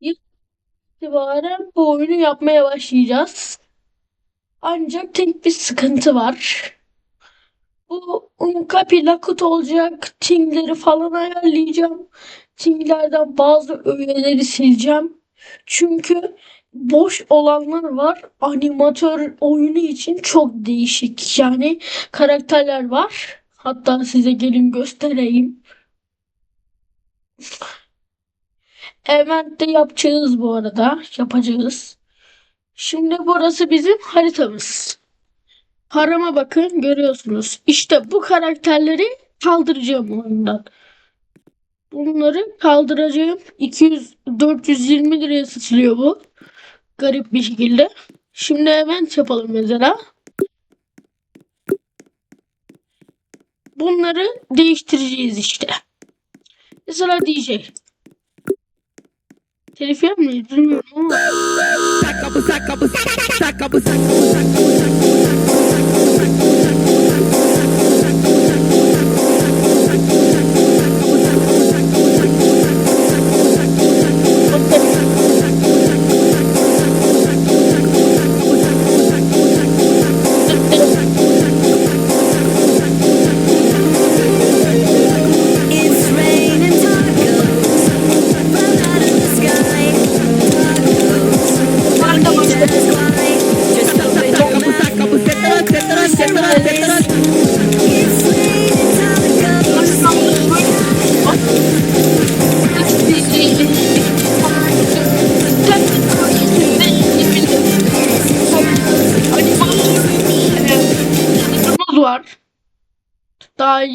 itibaren bu oyunu yapmaya başlayacağız. Ancak tek bir sıkıntı var. Bu Uncapi Lakut olacak. Tingleri falan ayarlayacağım. Tinglerden bazı öğeleri sileceğim. Çünkü boş olanlar var. Animatör oyunu için çok değişik. Yani karakterler var. Hatta size gelin göstereyim. Event'te yapacağız bu arada. Yapacağız. Şimdi burası bizim haritamız. Harama bakın görüyorsunuz. İşte bu karakterleri kaldıracağım oyundan. Bunları kaldıracağım. 200 420 liraya satılıyor bu. Garip bir şekilde. Şimdi event yapalım mesela. Bunları değiştireceğiz işte. Mesela DJ. Telif yer bilmiyorum ama.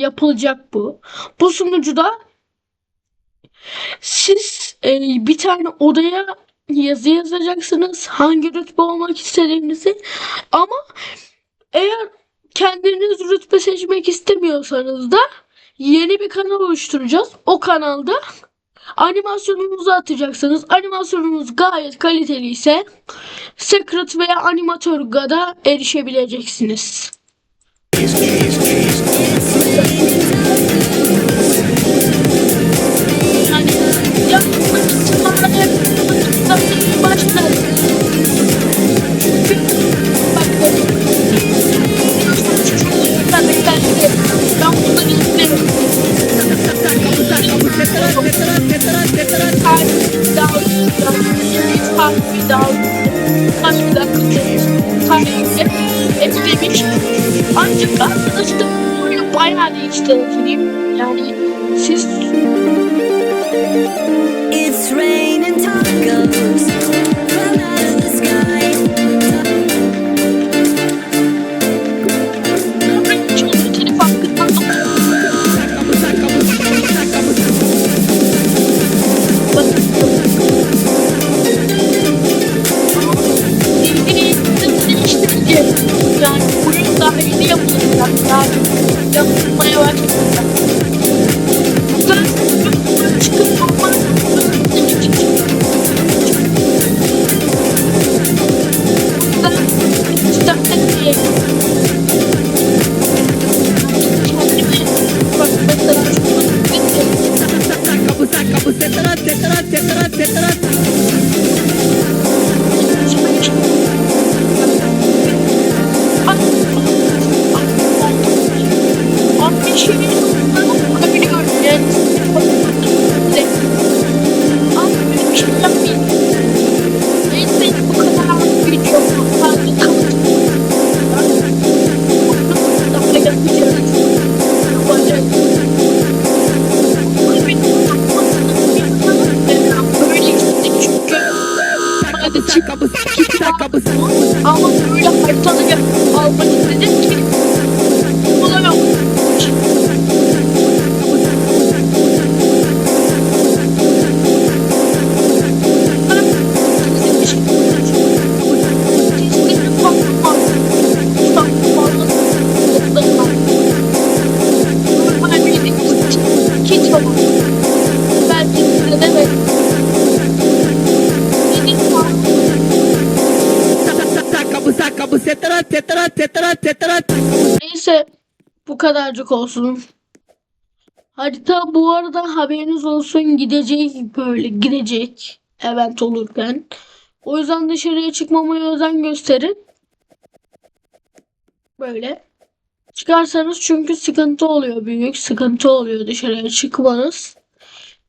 Yapılacak bu. Bu sunucuda siz e, bir tane odaya yazı yazacaksınız. Hangi rütbe olmak istediğinizi. Ama eğer kendiniz rütbe seçmek istemiyorsanız da yeni bir kanal oluşturacağız. O kanalda animasyonunuzu atacaksınız. Animasyonunuz gayet kaliteli ise Secret veya Animatör God'a erişebileceksiniz. Etkilemiş. Ancak arkadaşlar bu oyunu bayağı değiştirdim. Yani siz It's raining tacos Check it out, check it out, check it out. Neyse bu kadarcık olsun. Harita bu arada haberiniz olsun gidecek böyle gidecek event olurken. O yüzden dışarıya çıkmamaya özen gösterin. Böyle. Çıkarsanız çünkü sıkıntı oluyor. Büyük sıkıntı oluyor dışarıya çıkmanız.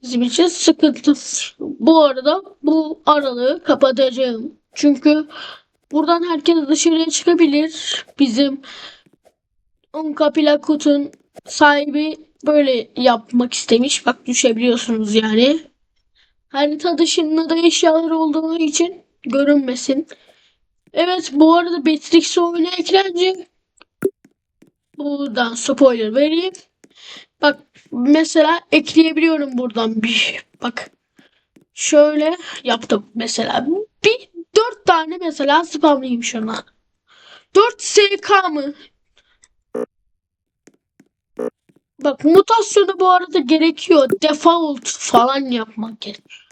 Bizim için sıkıntı. Bu arada bu aralığı kapatacağım. Çünkü buradan herkes dışarıya çıkabilir. Bizim Unka Plakut'un sahibi böyle yapmak istemiş. Bak düşebiliyorsunuz yani. Harita dışında da eşyalar olduğu için görünmesin. Evet bu arada Matrix oyunu eklenecek. Buradan spoiler vereyim. Bak mesela ekleyebiliyorum buradan bir bak. Şöyle yaptım mesela. Bir tane mesela spamlayayım şuna. 4 SK mı? Bak mutasyonu bu arada gerekiyor. Default falan yapmak gerekiyor.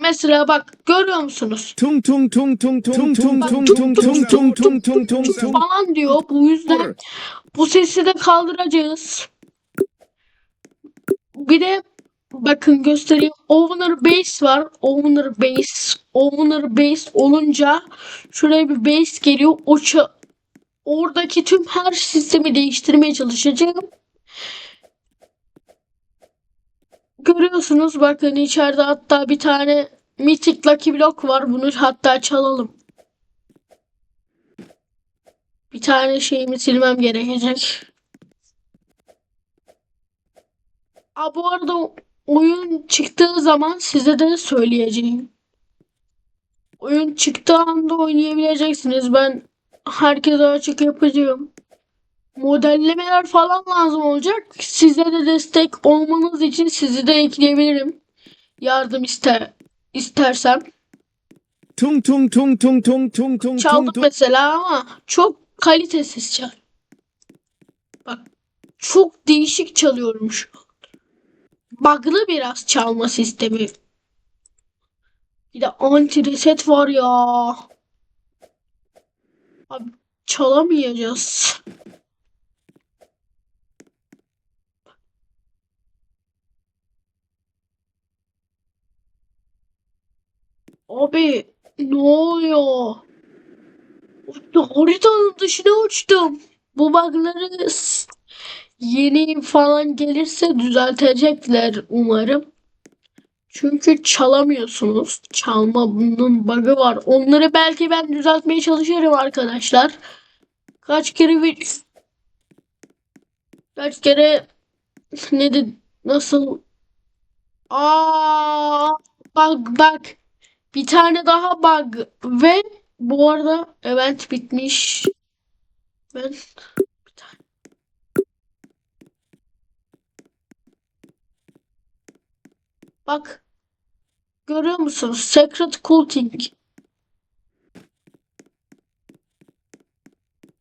Mesela bak görüyor musunuz? Tung tung tung tung tung tung tung tung tung tung tung tung tung tung Falan diyor. Bu yüzden bu sesi de kaldıracağız. Bir de bakın göstereyim. Owner base var. Owner base. Owner base olunca şuraya bir base geliyor. O oradaki tüm her sistemi değiştirmeye çalışacağım. Görüyorsunuz bakın içeride hatta bir tane Mythic Lucky Block var. Bunu hatta çalalım. Bir tane şeyimi silmem gerekecek. Aa, bu arada oyun çıktığı zaman size de söyleyeceğim. Oyun çıktığı anda oynayabileceksiniz. Ben herkese açık yapacağım. Modellemeler falan lazım olacak. Size de destek olmanız için sizi de ekleyebilirim. Yardım ister istersem. tung tung tung tung tung tung tung Çaldım tung mesela ama çok kalitesiz çal. Bak çok değişik çalıyorum şu an. Bug'lı biraz çalma sistemi. Bir de anti reset var ya. Abi çalamayacağız. Abi ne oluyor? Haritanın dışına uçtum. Bu bug'ları yeni falan gelirse düzeltecekler umarım. Çünkü çalamıyorsunuz. Çalmanın bug'ı var. Onları belki ben düzeltmeye çalışırım arkadaşlar. Kaç kere kaç kere ne de nasıl Aa bak bak bir tane daha bug ve bu arada event bitmiş. Ben bir tane. Bak görüyor musunuz? Secret Culting.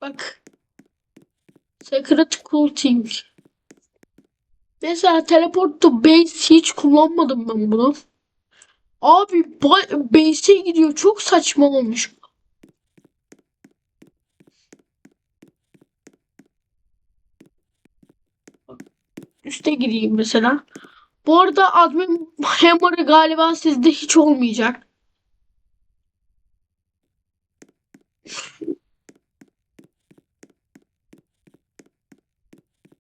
Bak. Secret Culting. Mesela Teleport to Base hiç kullanmadım ben bunu. Abi ba- base'e gidiyor. Çok saçma olmuş. Üste gireyim mesela. Bu arada admin hammer'ı galiba sizde hiç olmayacak.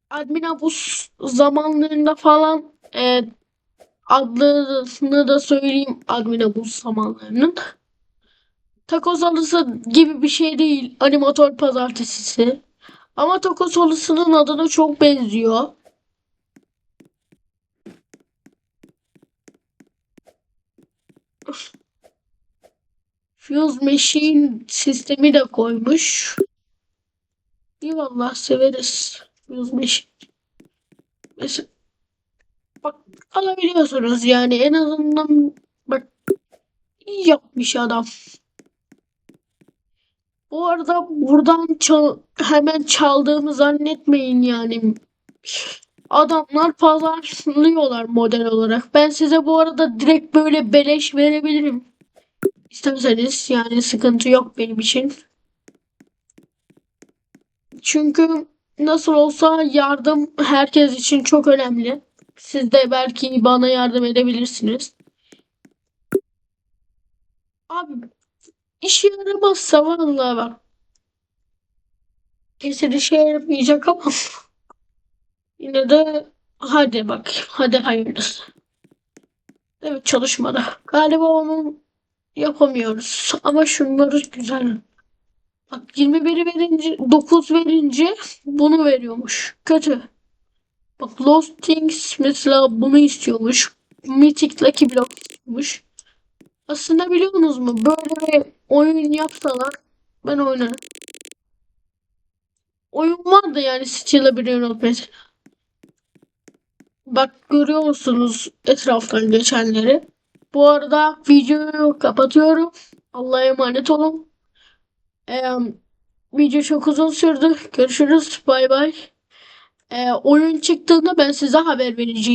Admin Abus zamanlarında falan e, adını da söyleyeyim admin Abus zamanlarının. Takoz halısı gibi bir şey değil. Animatör pazartesisi. Ama takoz halısının adına çok benziyor. Fuse Machine sistemi de koymuş. Eyvallah severiz. Fuse Machine. Mesela bak alabiliyorsunuz yani en azından bak iyi yapmış adam. Bu arada buradan çal- hemen çaldığımı zannetmeyin yani. Adamlar pazarlıyorlar model olarak. Ben size bu arada direkt böyle beleş verebilirim. İsterseniz yani sıkıntı yok benim için. Çünkü nasıl olsa yardım herkes için çok önemli. Siz de belki bana yardım edebilirsiniz. Abi işe yaramazsa vallahi bak. Kesin işe yaramayacak ama yine de hadi bak hadi hayırlısı. Evet çalışmadı. Galiba onun yapamıyoruz ama şunları güzel. Bak 21'i verince 9 verince bunu veriyormuş. Kötü. Bak Lost Things mesela bunu istiyormuş. Mythic Lucky Block istiyormuş. Aslında biliyorsunuz mu böyle bir oyun yapsalar ben oynarım. Oyun vardı yani Steel Labyrinth mesela. Bak görüyor musunuz etraftan geçenleri? Bu arada videoyu kapatıyorum. Allah'a emanet olun. Ee, video çok uzun sürdü. Görüşürüz. Bay bay. Ee, oyun çıktığında ben size haber vereceğim.